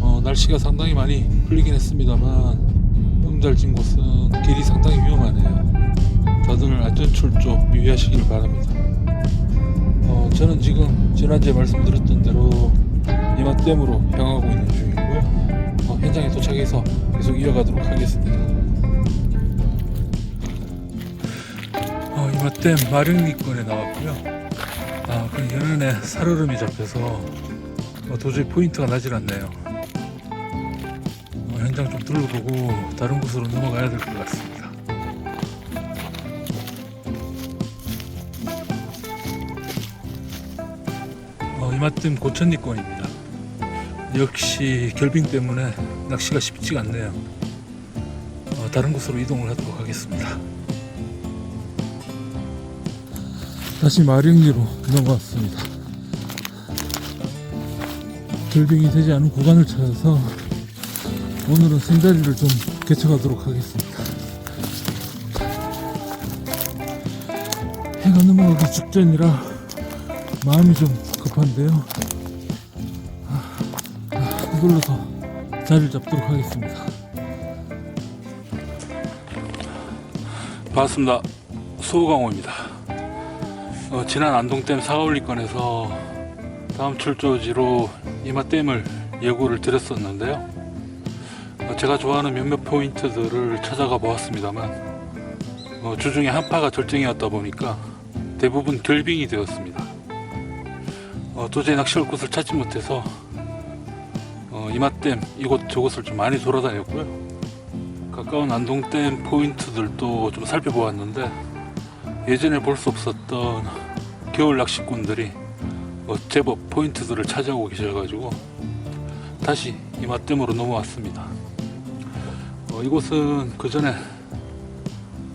어, 날씨가 상당히 많이 풀리긴 했습니다만 음달진 곳은 길이 상당히 위험하네요. 다들 안전출조 유의하시길 바랍니다. 어, 저는 지금 지난주에 말씀드렸던 대로 이마댐으로 향하고 있는 중이고요. 어, 현장에 도착해서 계속 이어가도록 하겠습니다. 어, 이마댐 마릉리권에 나왔고요. 아, 그 연안에 살얼음이 잡혀서 어, 도저히 포인트가 나질 않네요. 어, 현장 좀 둘러보고 다른 곳으로 넘어가야 될 것 같습니다. 어, 이마뜸 고천리권입니다. 역시 결빙 때문에 낚시가 쉽지가 않네요. 어, 다른 곳으로 이동을 하도록 하겠습니다. 다시 마령리로 넘어왔습니다. 결빙이 되지 않은 구간을 찾아서 오늘은 생자리를 좀 개척하도록 하겠습니다. 해가 넘어가기 직전이라 마음이 좀 급한데요. 아, 아, 자리를 잡도록 하겠습니다. 반갑습니다. 소강호입니다. 어, 지난 안동댐 사올리권에서 다음 출조지로 이마댐을 예고를 드렸었는데요. 어, 제가 좋아하는 몇몇 포인트들을 찾아가 보았습니다만 어, 주중에 한파가 절정이었다 보니까 대부분 결빙이 되었습니다. 어, 도저히 낚시할 곳을 찾지 못해서 어, 이마댐 이곳 저곳을 좀 많이 돌아다녔고요. 가까운 안동댐 포인트들도 좀 살펴보았는데 예전에 볼 수 없었던 겨울 낚시꾼들이 어, 제법 포인트들을 찾아오고 계셔가지고 다시 이마댐으로 넘어왔습니다. 어, 이곳은 그 전에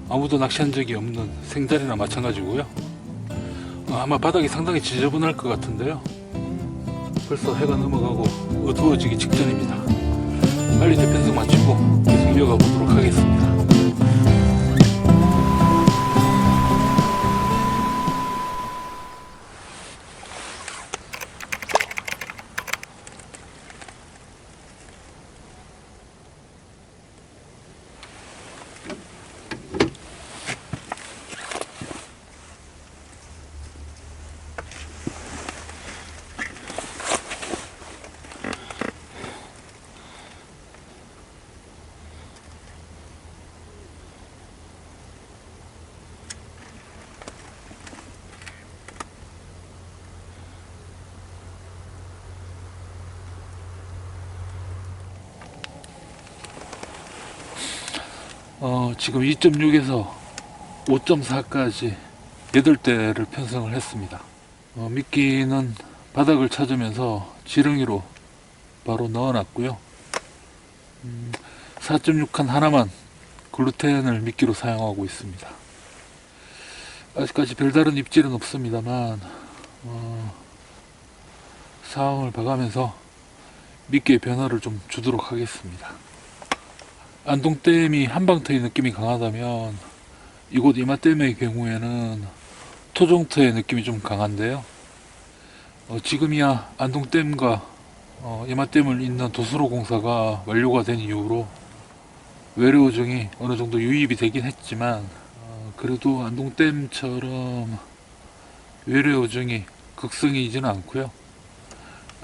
아무도 낚시한 적이 없는 생자리나 마찬가지고요. 어, 아마 바닥이 상당히 지저분할 것 같은데요. 벌써 해가 넘어가고 어두워지기 직전입니다. 빨리 대편성 마치고 계속 이어가 보도록 하겠습니다. 어, 지금 2.6에서 5.4까지 8대를 편성을 했습니다. 어, 미끼는 바닥을 찾으면서 지렁이로 바로 넣어놨고요. 음, 4.6칸 하나만 글루텐을 미끼로 사용하고 있습니다. 아직까지 별다른 입질은 없습니다만 어, 상황을 봐가면서 미끼의 변화를 좀 주도록 하겠습니다. 안동댐이 한방터의 느낌이 강하다면 이곳 이마댐의 경우에는 토종터의 느낌이 좀 강한데요. 어, 지금이야 안동댐과 어, 이마댐을 잇는 도수로 공사가 완료가 된 이후로 외래어종이 어느 정도 유입이 되긴 했지만 어, 그래도 안동댐처럼 외래어종이 극성이지는 않고요.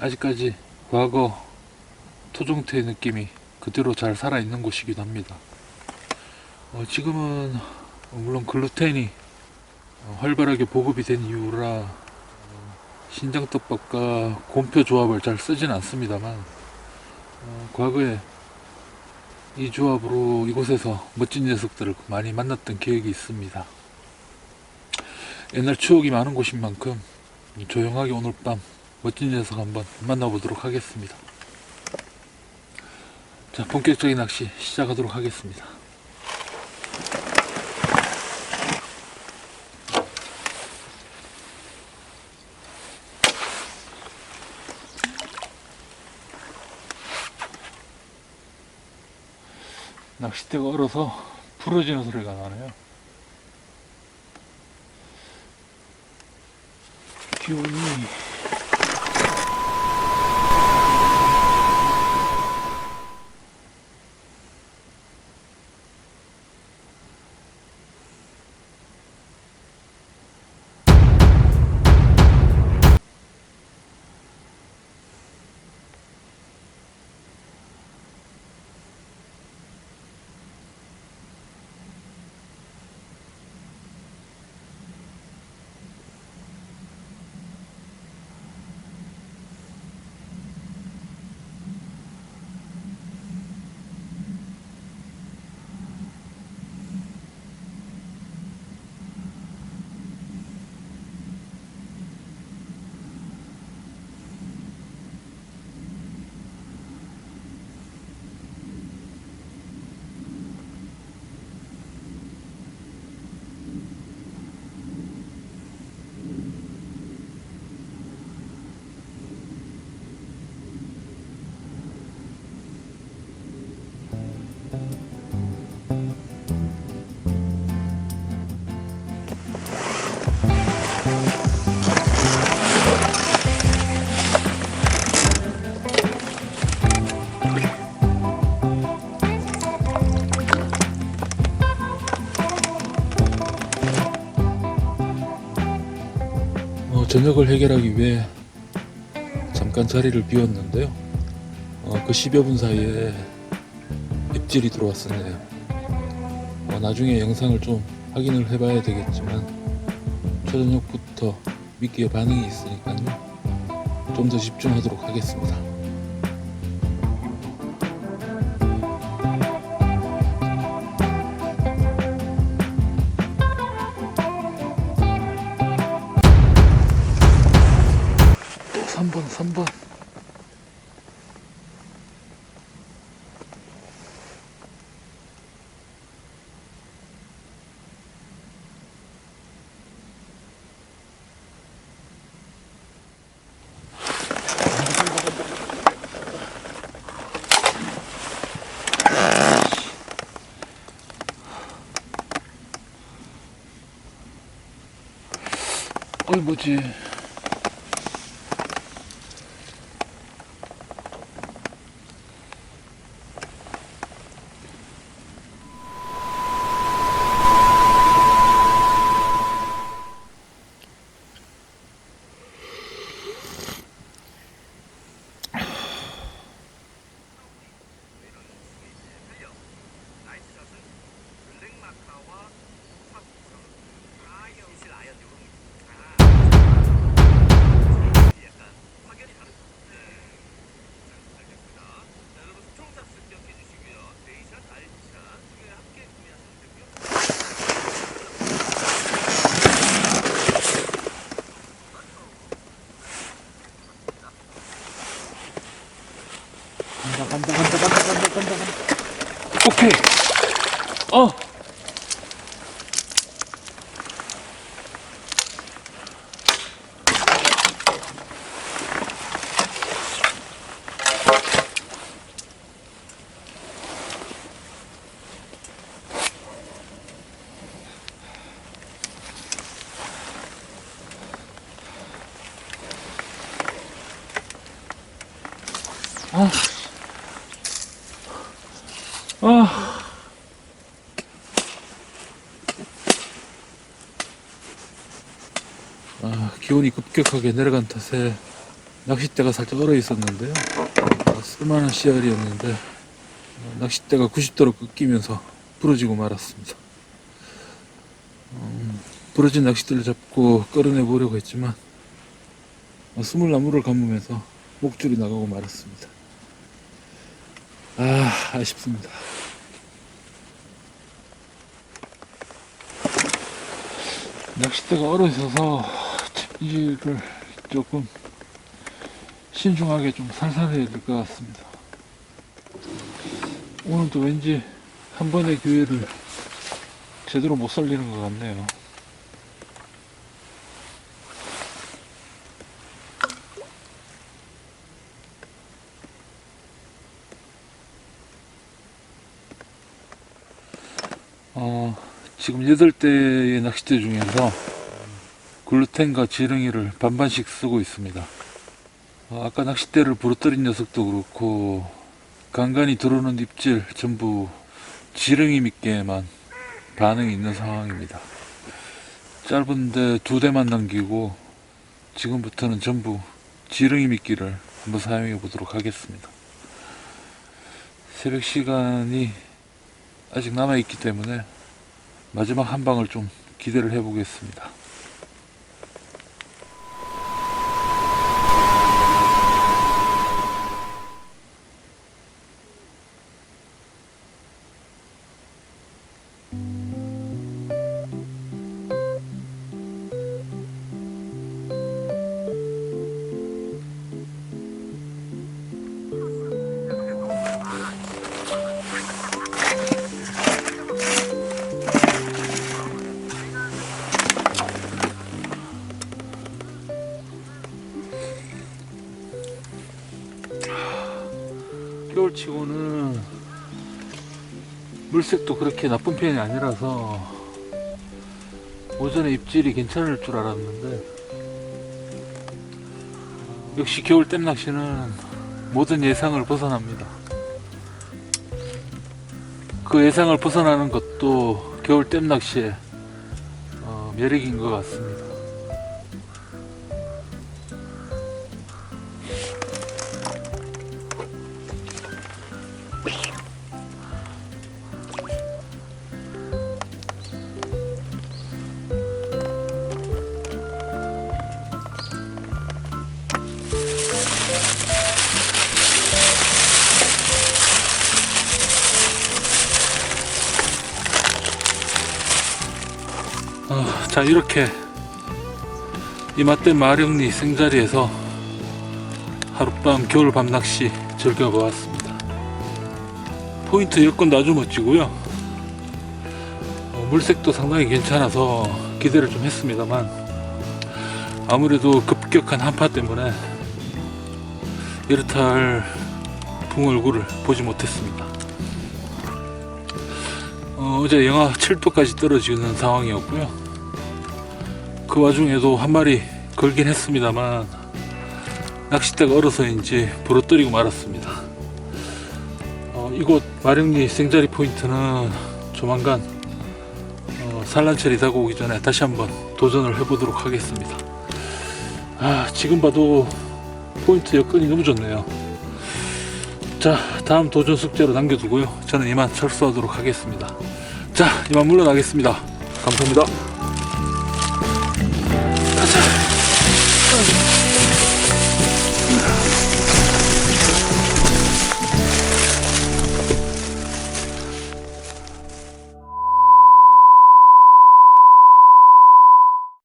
아직까지 과거 토종터의 느낌이 그대로 잘 살아있는 곳이기도 합니다. 어, 지금은 어, 물론 글루텐이 어, 활발하게 보급이 된 이후라 어, 신장떡밥과 곰표 조합을 잘 쓰진 않습니다만 어, 과거에 이 조합으로 이곳에서 멋진 녀석들을 많이 만났던 기억이 있습니다. 옛날 추억이 많은 곳인 만큼 조용하게 오늘 밤 멋진 녀석 한번 만나보도록 하겠습니다. 자, 본격적인 낚시 시작하도록 하겠습니다. 낚싯대가 얼어서 부러지는 소리가 나네요. 기온이 저녁을 해결하기 위해 잠깐 자리를 비웠는데요. 어, 그 10여 분 사이에 입질이 들어왔었네요. 어, 나중에 영상을 좀 확인을 해봐야 되겠지만 초저녁부터 미끼에 반응이 있으니까요. 좀 더 집중하도록 하겠습니다. 어 아, 기온이 급격하게 내려간 탓에 낚싯대가 살짝 얼어 있었는데요. 아, 쓸만한 씨알이었는데 어, 낚싯대가 90도로 꺾이면서 부러지고 말았습니다. 음, 부러진 낚싯대를 잡고 끌어내 보려고 했지만 어, 스물나무를 감으면서 목줄이 나가고 말았습니다. 아, 아쉽습니다. 낚싯대가 얼어 있어서 찜질을 조금 신중하게 좀 살살해야 될 것 같습니다. 오늘도 왠지 한 번의 기회를 제대로 못 살리는 것 같네요. 어, 지금 8대의 낚싯대 중에서 글루텐과 지렁이를 반반씩 쓰고 있습니다. 어, 아까 낚싯대를 부러뜨린 녀석도 그렇고 간간히 들어오는 입질 전부 지렁이 밑개에만 반응이 있는 상황입니다. 짧은데 두 대만 남기고 지금부터는 전부 지렁이 미끼를 한번 사용해 보도록 하겠습니다. 새벽 시간이 아직 남아있기 때문에 마지막 한 방을 좀 기대를 해보겠습니다. 겨울 치고는 물색도 그렇게 나쁜 편이 아니라서 오전에 입질이 괜찮을 줄 알았는데 역시 겨울 댐 낚시는 모든 예상을 벗어납니다. 그 예상을 벗어나는 것도 겨울 댐 낚시의 어, 매력인 것 같습니다. 어, 자 이렇게 이맛댐 마령리 생자리에서 하룻밤 겨울밤 낚시 즐겨보았습니다. 포인트 여건 아주 멋지고요. 어, 물색도 상당히 괜찮아서 기대를 좀 했습니다만 아무래도 급격한 한파 때문에 이렇다 할 붕얼굴을 보지 못했습니다. 어, 어제 영하 7도까지 떨어지는 상황이었고요. 그 와중에도 한 마리 걸긴 했습니다만 낚싯대가 얼어서인지 부러뜨리고 말았습니다. 어, 이곳 마령리 생자리 포인트는 조만간 어, 산란철이 다가오기 전에 다시 한번 도전을 해보도록 하겠습니다. 아, 지금 봐도 포인트 여건이 너무 좋네요. 자, 다음 도전 숙제로 남겨두고요. 저는 이만 철수하도록 하겠습니다. 자, 이만 물러나겠습니다. 감사합니다.